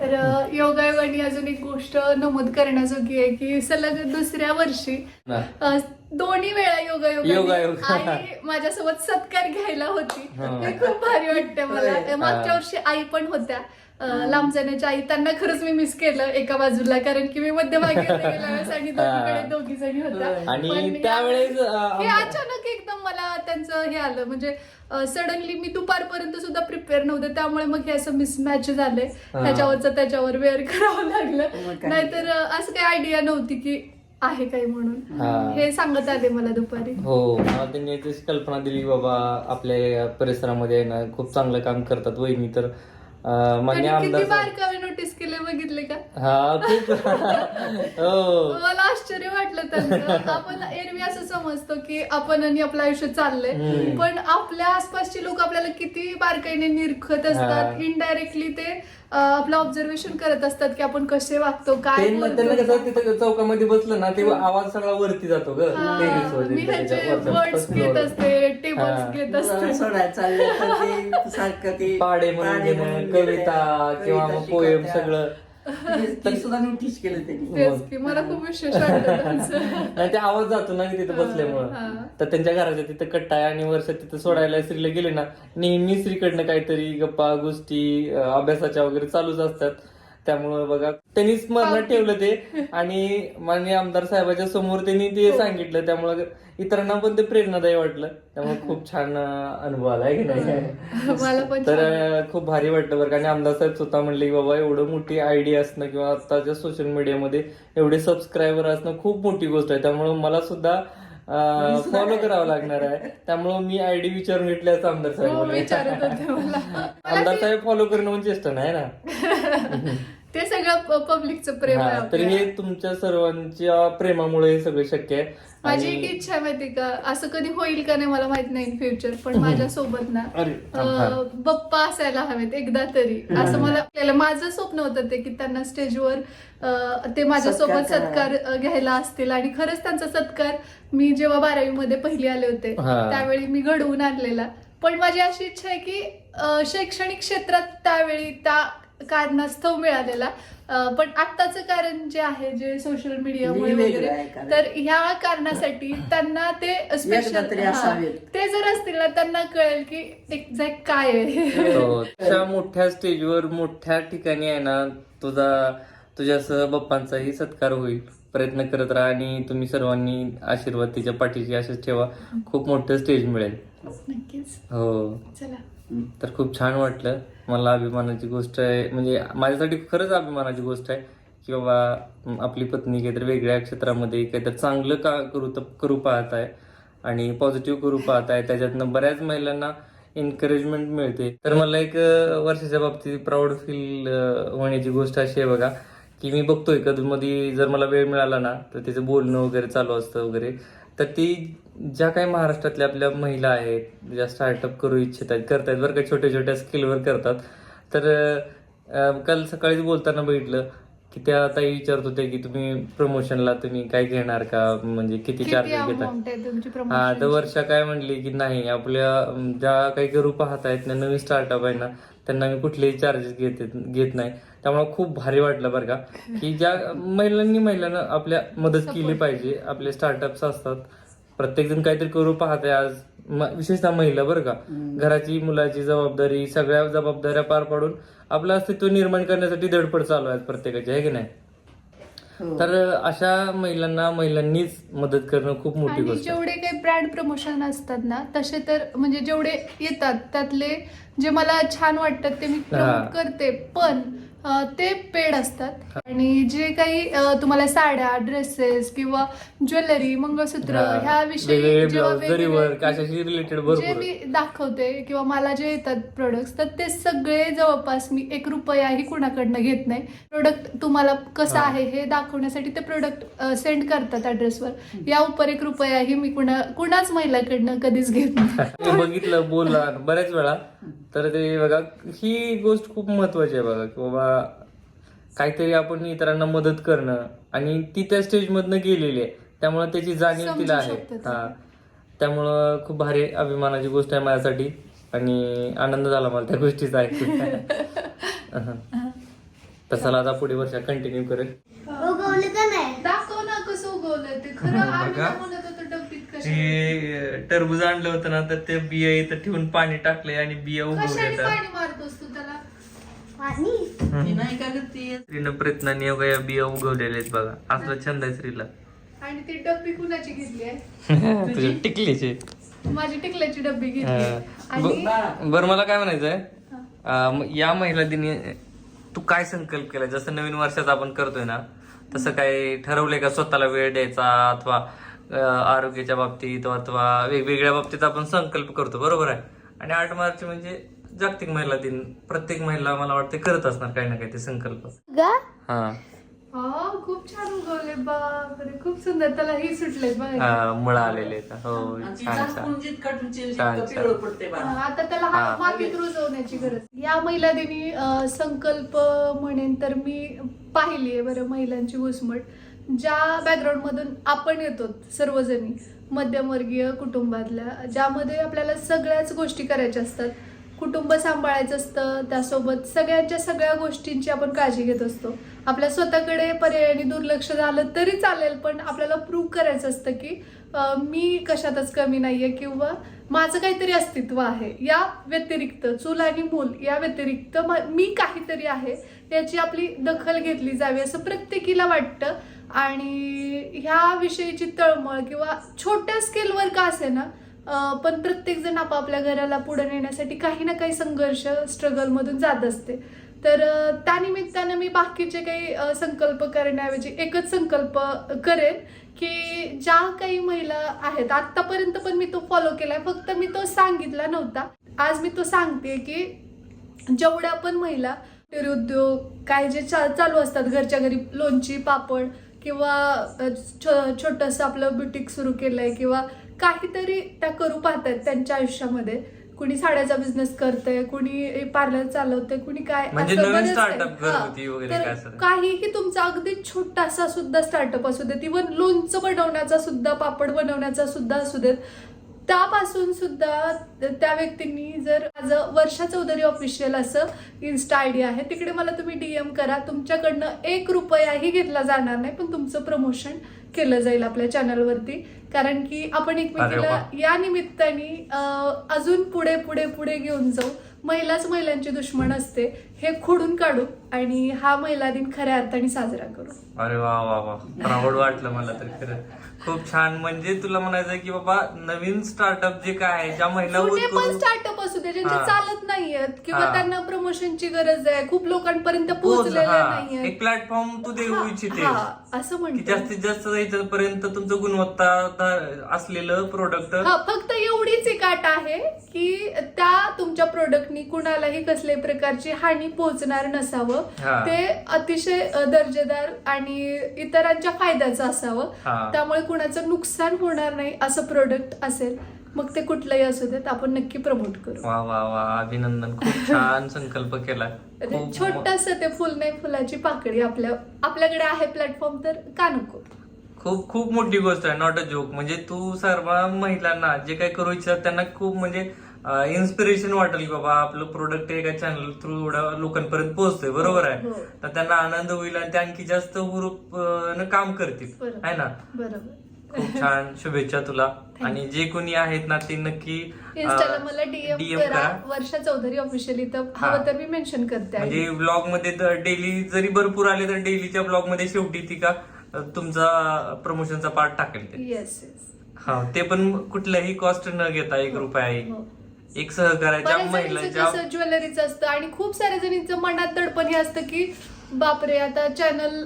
तर योगायोगाने अजून एक गोष्ट नमूद करण्याजोगी आहे की सलग दुसऱ्या वर्षी दोन्ही वेळा योगायोग योगायोग. आई माझ्यासोबत सत्कार घ्यायला होती हा. हे खूप भारी वाटतं मला होय. मागच्या हा. वर्षी आई पण होत्या अ, लांब जाण्याच्या आई त्यांना खरंच मी मिस केलं एका बाजूला कारण की मी मध्यभागी होते गेल्या वेळेस आणि दोन्हीकडे हा. दोघी जणी होत्या. आणि पण त्यावेळेस, अ, हे अचानक एकदम मला त्यांचं हे आलं म्हणजे सडनली मी दुपारपर्यंत सुद्धा प्रिपेअर नव्हते त्यामुळे मग हे असं मिसमॅच झालंय हा. त्याच्यावरचं त्याच्यावर वेअर करावं मग लागलं काय? नाहीतर अ, असं काही आयडिया नव्हती की आहे काही म्हणून. हा. हे सांगत आले मला दुपारी. हो मला त्यांनी तशी कल्पना दिली बाबा आपल्या या परिसरामध्ये आहे ना खूप चांगलं काम करतात वहिनी तर. अं, मान्य आणि किती आमदार बारकावे नोटीस केले बघितले का? हा खूप. हो. मला आश्चर्य वाटलं त्यांचं. आपण एरवी असं समजतो की आपण आणि आपलं आयुष्य चाललंय. हम्म. पण आपल्या आसपासचे लोक आपल्याला किती बारकाईने निरखत असतात. हा. इनडायरेक्टली ते आपलं ऑब्झर्वेशन करत असतात की आपण कसे वागतो काय त्यांना त्यांना बोलतो. कसं तिथं चौकामध्ये बसलं ना ते आवाज सगळा वरती जातो ग हा, मी वर्ड्स घेत असते टेबल्स हा. घेत असते सोडायला चाललं तर ते सारखं ते पाडे म्हणून पाढे घेणं, म्हणून कविता किंवा कविता मग पोएम शिकवत्या. सगळं ते- ते सुद्धा नोटीस केलं त्यांनी. तेच की मला खूप विशेष वाटलं त्यांचं. नाही ते आवाज जातो ना की तिथे हा. बसल्यामुळं. तर त्यांच्या घराच्या तिथं कट्टा आहे आणि वर्षात तिथं सोडायला श्रीला गेले ना नेहमी श्रीकडनं काहीतरी गप्पा गोष्टी अं, अभ्यासाच्या वगैरे चालूच असतात. त्यामुळं बघा त्यांनी स्मरणात ठेवलं ते. आणि माननीय आमदार साहेबाच्या समोर त्यांनी ते हो. सांगितलं त्यामुळं इतरांना पण ते प्रेरणादायी वाटलं. त्यामुळे खूप छान अनुभव आला आहे की नाही? पण तर खूप भारी वाटतं बरं आणि आमदार साहेब स्वतः म्हणले की बाबा एवढं मोठी आयडिया असणं किंवा आताच्या सोशल मीडियामध्ये एवढे सबस्क्रायबर असणं खूप मोठी गोष्ट आहे. त्यामुळे मला सुद्धा फॉलो करावं लागणार आहे. त्यामुळे मी आयडी विचारून घेतली असं आमदार साहेब हो, बोलले. विचारत होते मला. मला आमदार साहेब फॉलो करणं म्हणजे चेष्टा नाही ना? ते सगळं पब्लिकचं प्रेम आहे हा, तर आपल्या. हे तुमच्या सर्वांच्या प्रेमामुळे हे सगळं शक्य आहे. माझी आणि- एक इच्छा आहे माहिती का? असं कधी होईल का नाही मला माहीत नाही इन फ्युचर पण माझ्या सोबत ना अरे, थांब. अं, बप्पा असायला हवेत एकदा तरी. असं मला आपल्याला माझं स्वप्न होतं ते की त्यांना स्टेजवर अं, ते माझ्यासोबत सत्कार सत्कार अं, घ्यायला असतील. आणि खरंच त्यांचा सत्कार मी जेव्हा बारावी मध्ये पहिली आले होते हा. त्यावेळी मी घडवून आणलेला. पण माझी अशी इच्छा आहे की अं, शैक्षणिक क्षेत्रात त्यावेळी त्या कारणास्तव मिळालेला. पण आत्ताचं कारण जे आहे जे सोशल मीडियामुळे वगैरे. तर ह्या कारणासाठी त्यांना ते स्पेशल. ते जर असतील ना त्यांना कळेल की एक्झॅक्ट काय आहे. हो, अशा मोठ्या स्टेजवर मोठ्या ठिकाणी आहे ना तुझा तुझ्यासह बाप्पांचाही सत्कार होईल. प्रयत्न करत राहा आणि तुम्ही सर्वांनी आशीर्वाद तिच्या पाठीशी असेच ठेवा. खूप मोठं स्टेज मिळेल. नक्कीच. हो. चला. तर खूप छान वाटलं. मला अभिमानाची गोष्ट आहे. म्हणजे माझ्यासाठी खरंच अभिमानाची गोष्ट आहे की बाबा आपली पत्नी काहीतरी वेगळ्या क्षेत्रामध्ये काहीतरी चांगलं का करू तर करू पाहत आहे आणि पॉझिटिव्ह करू पाहत आहे. त्याच्यातनं बऱ्याच महिलांना एनकरेजमेंट मिळते. तर मला एक वर्षाच्या बाबतीत प्राऊड फील होण्याची गोष्ट अशी आहे बघा की मी बघतोय कधीमध्ये जर मला वेळ मिळाला ना तर तिचं बोलणं वगैरे चालू असतं वगैरे. तर ती ज्या काही महाराष्ट्रातल्या आपल्या महिला आहेत ज्या स्टार्टअप करू इच्छित आहेत करतायत बरं का छोट्या छोट्या स्किलवर करतात. तर अं, काल सकाळीच बोलताना बघितलं की त्या ताई विचारत होत्या की तुम्ही प्रमोशनला तुम्ही काय घेणार का? म्हणजे किती किती चार्जेस घेता? अमाऊंट आहे तुमची हा तर प्रमोशन वर्षा काय म्हणली की नाही आपल्या ज्या काही करू पाहत आहेत ना नवीन स्टार्टअप आहे ना त्यांना मी कुठलेही चार्जेस घेत घेत नाही. त्यामुळे खूप भारी वाटलं बरं का. की ज्या महिलांनी महिलांना आपल्या मदत केली. पाहिजे आपले स्टार्टअप्स असतात. प्रत्येक जण काहीतरी करू पाहत आज. विशेषतः महिला बरं का. घराची मुलाची जबाबदारी सगळ्या जबाबदाऱ्या पार पाडून आपलं अस्तित्व निर्माण करण्यासाठी धडपड चालू आहे प्रत्येकाची आहे की नाही? हो. तर अशा महिलांना महिलांनीच मदत करणं खूप मोठी गोष्ट जेवढे काही ब्रँड प्रमोशन असतात ना तसे तर म्हणजे जेवढे येतात त्यातले जे मला छान वाटतात ते मी करते. पण ते पेड असतात. आणि जे काही तुम्हाला साड्या ड्रेसेस किंवा ज्वेलरी मंगळसूत्र ह्या विषयी जे मी दाखवते किंवा मला जे येतात प्रोडक्ट्स तर ते सगळे जवळपास मी एक रुपयाही कुणाकडनं घेत नाही. प्रोडक्ट तुम्हाला कसं. आहे हे दाखवण्यासाठी ते प्रोडक्ट सेंड करतात ऍड्रेसवर या उपर एक रुपयाही मी कुणा कुणाच महिलाकडनं कधीच घेत नाही. बघितलं बोलला बऱ्याच वेळा. तर ते बघा ही गोष्ट खूप महत्वाची आहे बघा की बाबा काहीतरी आपण इतरांना मदत करणं आणि ती त्या स्टेज मधनं गेलेली आहे. त्यामुळे त्याची जाणीव तिला आहे. हा. त्यामुळं खूप भारी अभिमानाची गोष्ट आहे माझ्यासाठी आणि आनंद झाला मला त्या गोष्टीचा ऐकून. तर चला आता पुढे वर्षा कंटिन्यू करेल उगवले का नाही? दाखव ना कसं उगवलंय ते. खरं बघा. आम्ही ना म्हणत होतो डब्बीत कशा ते टरबूज आणलं होतं ना तर ते बिया इथं ठेवून पाणी टाकलंय आणि बिया कशाने उगवले पाणी मारतोस ती नाही का ग ती? श्रीनं प्रयत्नाने बिया उगवलेल्या आहेत बघा. असला छंद आहे श्रीला. आणि ती डब्बी कुणाची घेतली आहे? टिकलीचे. माझी टिकल्याची डब्बी घेतली आणि बर मला काय म्हणायचंय? म- या महिला दिनी तू काय संकल्प केलाय जसं नवीन वर्षात आपण करतोय ना तसं काय ठरवलंय का? स्वतःला वेळ द्यायचा अथवा आरोग्याच्या बाबतीत अथवा वेगवेगळ्या बाबतीत आपण संकल्प करतो. बरोबर आहे? आणि आठ मार्च म्हणजे जागतिक महिला दिन प्रत्येक महिला मला वाटते करत असणार काही ना काही ते संकल्प. गा? हा. हा खूप छान उगवले बापरे खूप सुंदर. त्याला ही सुटले बघ. हा, मुळं आलेले आहेत. हो छान छान. छान, छान. हा, आता त्याला हा हा. मातीत रुजवण्याची गरज. या महिला दिनी अं, संकल्प म्हणेन तर मी पाहिली आहे बरं महिलांची घुसमट. ज्या बॅकग्राऊंड मधून आपण येतो सर्वजणी मध्यमवर्गीय कुटुंबातल्या ज्यामध्ये आपल्याला सगळ्याच गोष्टी करायच्या असतात. कुटुंब सांभाळायचं असतं त्यासोबत सगळ्यांच्या सगळ्या गोष्टींची आपण काळजी घेत असतो. आपल्या स्वतःकडे पर्यायाने दुर्लक्ष झालं तरी चालेल पण आपल्याला प्रूव्ह करायचं असतं की मी कशातच कमी नाही आहे किंवा माझं काहीतरी अस्तित्व आहे. या व्यतिरिक्त चूल आणि मूल या व्यतिरिक्त मी काहीतरी आहे याची आपली दखल घेतली जावी असं प्रत्येकीला वाटतं. आणि ह्या विषयीची तळमळ किंवा छोट्या स्केलवर का असे ना पण प्रत्येकजण आपापल्या घराला पुढे नेण्यासाठी काही ना काही संघर्ष स्ट्रगलमधून जात असते. तर त्यानिमित्तानं मी बाकीचे काही संकल्प करण्याऐवजी एकच संकल्प करेन की ज्या काही महिला आहेत आत्तापर्यंत पण मी तो फॉलो केलाय फक्त मी तो सांगितला नव्हता. आज मी तो सांगते की जेवढ्या पण महिला उद्योग काय जे चा- चालू असतात घरच्या घरी लोणची पापड किंवा छो- छोटंसं आपलं बुटीक सुरू केलंय किंवा काहीतरी त्या करू पाहतात त्यांच्या आयुष्यामध्ये कुणी साड्याचा बिझनेस करतंय कुणी पार्लर चालवतंय कुणी काय म्हणजे असं नवीन बरंच आहे. startup घरगुती. वगैरे तर असं. काहीही तुमचा अगदी छोटासा सुद्धा स्टार्टअप असू देत इव्हन लोणचं बनवण्याचा सुद्धा पापड बनवण्याचा सुद्धा असू देत त्यापासून सुद्धा त्या व्यक्तींनी जर माझं वर्षा चौधरी ऑफिशियल असं इन्स्टा आय डी आहे तिकडे मला तुम्ही डीएम करा तुमच्याकडनं एक रुपयाही घेतला जाणार नाही पण तुमचं प्रमोशन केलं जाईल आपल्या चॅनलवरती कारण की आपण एकमेकीला. या निमित्ताने अजून पुढे पुढे पुढे घेऊन जाऊ महिलाच महिलांची दुश्मन असते हे खोडून काढू आणि हा महिला दिन खऱ्या अर्थाने साजरा करू अरे वा वा वा प्राऊड वाटलं मला तर खरं खूप छान म्हणजे तुला म्हणायचं की बाबा नवीन स्टार्टअप जे काय आहे ज्या महिला पण स्टार्टअप असू दे ज्यांचे हा. चालत नाहीयेत किंवा हा. त्यांना प्रमोशनची गरज आहे खूप लोकांपर्यंत पोहोचलेले हा. नाहीये एक प्लॅटफॉर्म तू देऊ इच्छिते असं की म्हणते जास्तीत जास्त याच्यापर्यंत तुमचं गुणवत्ता असलेलं प्रोडक्ट हा फक्त एवढीच एक अट आहे की त्या तुमच्या प्रोडक्टनी कुणालाही कसल्याही प्रकारची हानी पोहोचणार नसावं. ते अतिशय दर्जेदार आणि इतरांच्या फायद्याचं असावं. त्यामुळे कुणाचं नुकसान होणार नाही असं प्रोडक्ट असेल मग ते कुठलंही असू देत आपण नक्की प्रमोट करू. वा वा वा अभिनंदन. खूप छान संकल्प केला. खूप छोटस ते फुल नाही फुलाची पाकळी आपल्या आपल्याकडे आहे प्लॅटफॉर्म तर का नको? खूप खूप मोठी गोष्ट आहे. नॉट अ जोक म्हणजे तू सर्व महिलांना जे काही करू इच्छितात त्यांना खूप म्हणजे इन्स्पिरेशन वाटेल की बाबा आपलं प्रोडक्ट एका चॅनल थ्रू एवढ्या लोकांपर्यंत पोहोचतोय बरोबर आहे? हो. तर त्यांना आनंद होईल आणि ते आणखी जास्त हुरूप अं, न काम करतील. बरोबर. आहे ना? बरोबर. खूप छान. शुभेच्छा तुला. आणि जे कोणी आहेत ना ते नक्की इन्स्टाला मला डीएम DM करा. वर्षा चौधरी ऑफिशियली तर हवं तर मी मेन्शन करते आहे. म्हणजे ब्लॉगमध्ये तर डेली जरी भरपूर आले तर डेलीच्या ब्लॉगमध्ये शेवटी ती का अं, तुमचा प्रमोशनचा पार्ट टाकेल ते. येस येस हा ते पण कुठलाही कॉस्ट न घेता एक. हो. एक सहकार्याच्या महिलांच्या कसं ज्वेलरीचं असतं आणि खूप साऱ्या जणींचं मनात दडपण हे असतं की बापरे आता चॅनल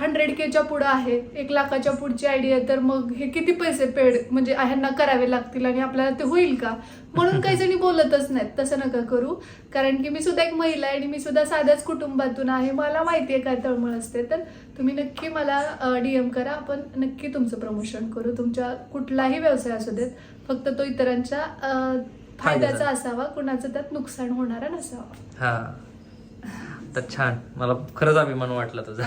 हंड्रेड केच्या पुढं आहे एक लाखाच्या पुढची आयडिया तर मग हे किती पैसे पेड म्हणजे ह्यांना करावे लागतील आणि आपल्याला ते होईल का? म्हणून काही जणी बोलतच नाहीत तसं नका करू. कारण की मी सुद्धा एक महिला आहे आणि मी सुद्धा साध्याच कुटुंबातून आहे. मला माहिती आहे काय तळमळ असते तर तुम्ही नक्की मला डीएम करा. आपण नक्की तुमचं प्रमोशन करू. तुमच्या कुठलाही व्यवसाय असू देत फक्त तो इतरांच्या फायद्याचा असावा कुणाचं त्यात नुकसान होणारा नसावा. हा. तर छान. मला खरंच अभिमान वाटला तुझा.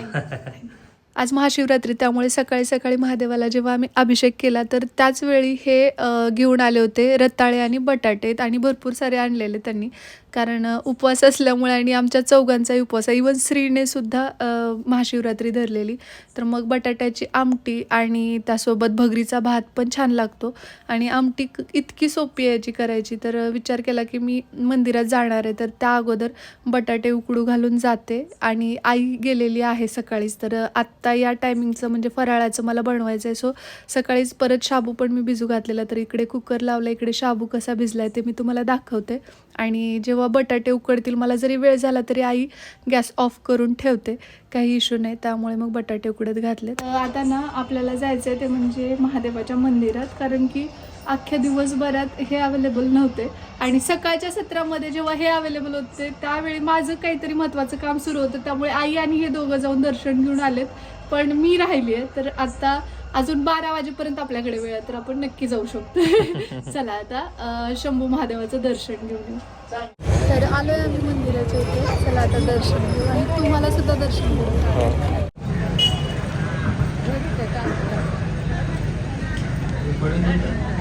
आज महाशिवरात्री त्यामुळे सकाळी सकाळी महादेवाला जेव्हा आम्ही अभिषेक केला तर त्याच वेळी हे घेऊन आले होते रताळे आणि बटाटे आणि भरपूर सारे आणलेले त्यांनी. कारण उपवास असल्यामुळे आणि आमच्या चौघांचाही उपवास आहे. इवन स्त्रीनेसुद्धा महाशिवरात्री धरलेली. तर मग बटाट्याची आमटी आणि त्यासोबत भगरीचा भात पण छान लागतो. आणि आमटी इतकी सोपी आहे याची करायची. तर विचार केला की मी मंदिरात जाणार आहे तर त्या अगोदर बटाटे उकडू घालून जाते. आणि आई गेलेली आहे सकाळीच. तर आत आत्ता या टायमिंगचं म्हणजे फराळाचं मला बनवायचं आहे. सो सकाळीच परत शाबू पण मी भिजू घातलेला तर इकडे कुकर लावला इकडे शाबू कसा भिजला आहे ते मी तुम्हाला दाखवते. आणि जेव्हा बटाटे उकडतील मला जरी वेळ झाला तरी आई गॅस ऑफ करून ठेवते. काही इश्यू नाही त्यामुळे मग बटाटे उकडत घातले आता ना आपल्याला जायचं आहे ते म्हणजे महादेवाच्या मंदिरात कारण की अख्ख्या दिवसभरात हे अवेलेबल नव्हते. आणि सकाळच्या सत्रामध्ये जेव्हा हे अवेलेबल होते त्यावेळी माझं काहीतरी महत्त्वाचं काम सुरू होतं. त्यामुळे आई आणि हे दोघं जाऊन दर्शन घेऊन आलेत. पण मी राहिली आहे तर आता अजून बारा वाजेपर्यंत आपल्याकडे वेळ आहे तर आपण नक्की जाऊ शकतो. चला आता शंभू महादेवाचं दर्शन घेऊन येऊ. तर आलोय आम्ही मंदिराच्या इथे. चला आता दर्शन घेऊ. आणि तुम्हाला सुद्धा दर्शन घेऊ तुला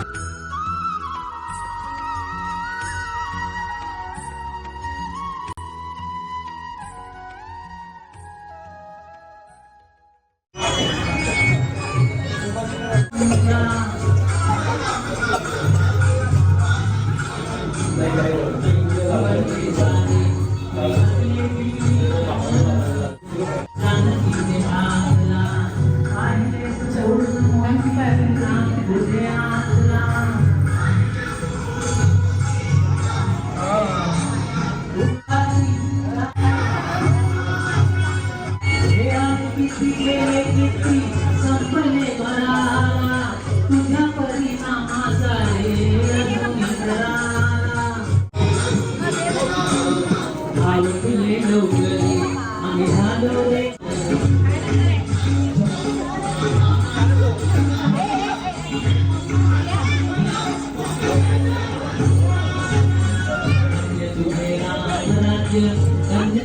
राज्य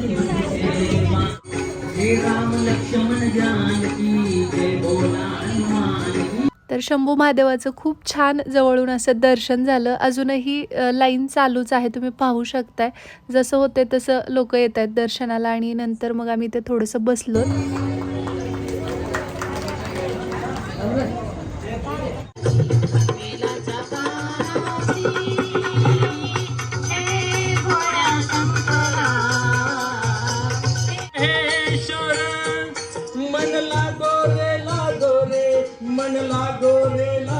हे राम लक्ष्मण जानकी बोला हनुमान तर शंभू महादेवाचं खूप छान जवळून असं दर्शन झालं. अजूनही लाईन चालूच आहे तुम्ही पाहू शकताय. जसं होते तसं लोक येत आहेत दर्शनाला आणि नंतर मग आम्ही ते थोडंसं बसलो.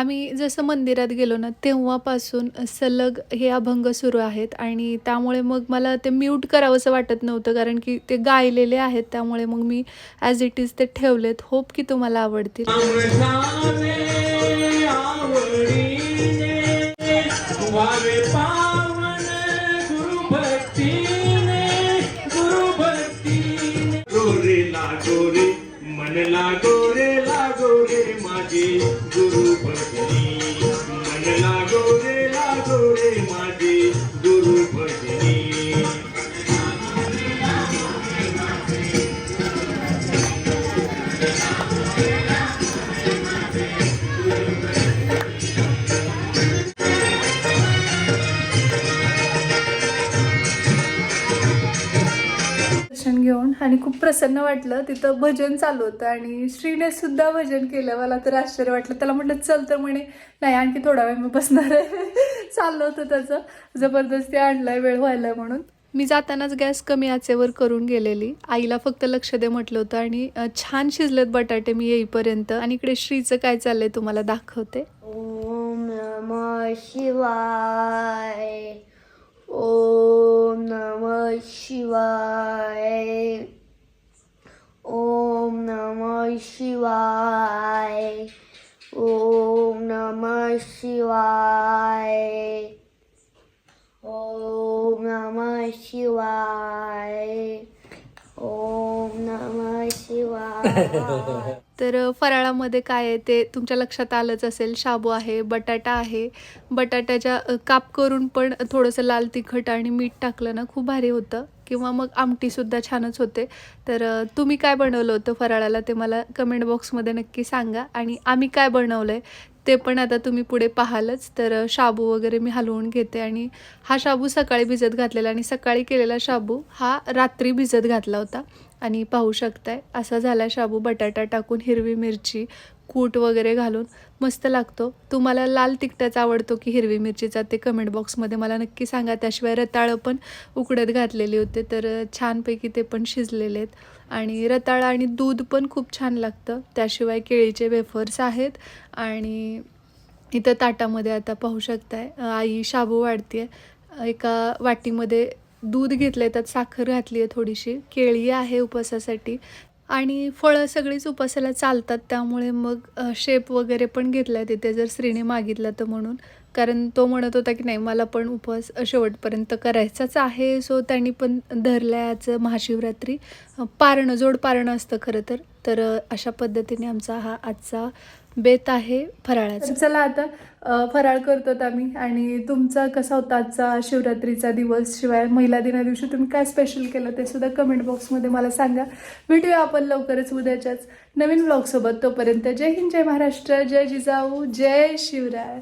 आम्ही जसं मंदिरात गेलो ना तेव्हापासून सलग हे अभंग सुरू आहेत आणि त्यामुळे मग मला ते म्यूट करावंसं वाटत नव्हतं कारण की ते गायलेले आहेत त्यामुळे मग मी ॲज इट इज ते ठेवलेत. होप की तुम्हाला आवडतील. गोरे लागो रे लागो रे माझे गुरु घेऊन आणि खूप प्रसन्न वाटलं. तिथं भजन चालू होतं आणि श्रीने सुद्धा भजन केलं. मला तर आश्चर्य वाटलं. त्याला म्हटलं चल तर म्हणे. नाही आणखी थोडा वेळ मी बसणार आहे. चाललं होतं त्याचं. जबरदस्ती आणलाय वेळ व्हायला म्हणून. मी जातानाच गॅस कमी आचेवर करून गेलेली. आईला फक्त लक्ष दे म्हटलं होतं आणि छान शिजलेत बटाटे मी येईपर्यंत. आणि इकडे श्रीचं काय चाललंय तुम्हाला दाखवते. ओम नम शिवाय ओम नम शिवाय ओम नम शिवाय. ओम नम शिवाय। ओम नम शिवाय। ओम नम शिवाय। तर फराळामध्ये काय आहे ते तुमच्या लक्षात आलंच असेल. शाबू आहे बटाटा आहे. बटाट्याच्या काप करून पण थोडंसं लाल तिखट आणि मीठ टाकलं ना खूप भारी होतं. किंवा मग आमटीसुद्धा छानच होते. तर तुम्ही काय बनवलं होतं फराळाला ते मला कमेंट बॉक्समध्ये नक्की सांगा. आणि आम्ही काय बनवलं आहे ते पण आता तुम्ही पुढे पाहालच. तर शाबू वगैरे मी हलवून घेते आणि हा शाबू सकाळी भिजत घातलेला आणि सकाळी केलेला शाबू हा रात्री भिजत घातला होता. आणि पाहू शकताय असा झाला शाबू. बटाटा टाकून हिरवी मिरची कूट वगैरे घालून मस्त लागतो. तुम्हाला लाल तिखटाच आवडतो की हिरवी मिरचीचा ते कमेंट बॉक्समध्ये मला नक्की सांगा. त्याशिवाय रताळं पण उकडत घातलेले होते तर छानपैकी ते पण शिजलेले आहेत. आणि रताळं आणि दूध पण खूप छान लागतं. त्याशिवाय केळीचे वेफर्स आहेत आणि इथं ताटामध्ये आता पाहू शकताय आई शाबू वाढते एका वाटीमध्ये दूध घेतलं आहे त्यात साखर घातली आहे थोडीशी. केळी आहे उपवासासाठी. आणि फळं सगळीच उपवासाला चालतात त्यामुळे मग शेप वगैरे पण घेतला आहे तिथे जर श्रीने मागितलं तर म्हणून. कारण तो म्हणत होता की नाही मला पण उपवास शेवटपर्यंत करायचाच आहे. सो त्यांनी पण धरल्याचं महाशिवरात्री. पारणं जोड पारणं असतं खरं तर. तर अशा पद्धतीने आमचा हा आजचा बेत आहे फराळाचं. चला आता फराळ करतो आम्ही. आणि तुमचा कसा होता आजचा शिवरात्रीचा दिवस? शिवाय महिला दिना दिवशी तुम्ही काय स्पेशल केलं ते सुद्धा कमेंट बॉक्समध्ये मला सांगा. भेटूया आपण लवकरच उद्याच्याच नवीन ब्लॉगसोबत तोपर्यंत जय हिंद जय महाराष्ट्र जय जिजाऊ जय शिवराय.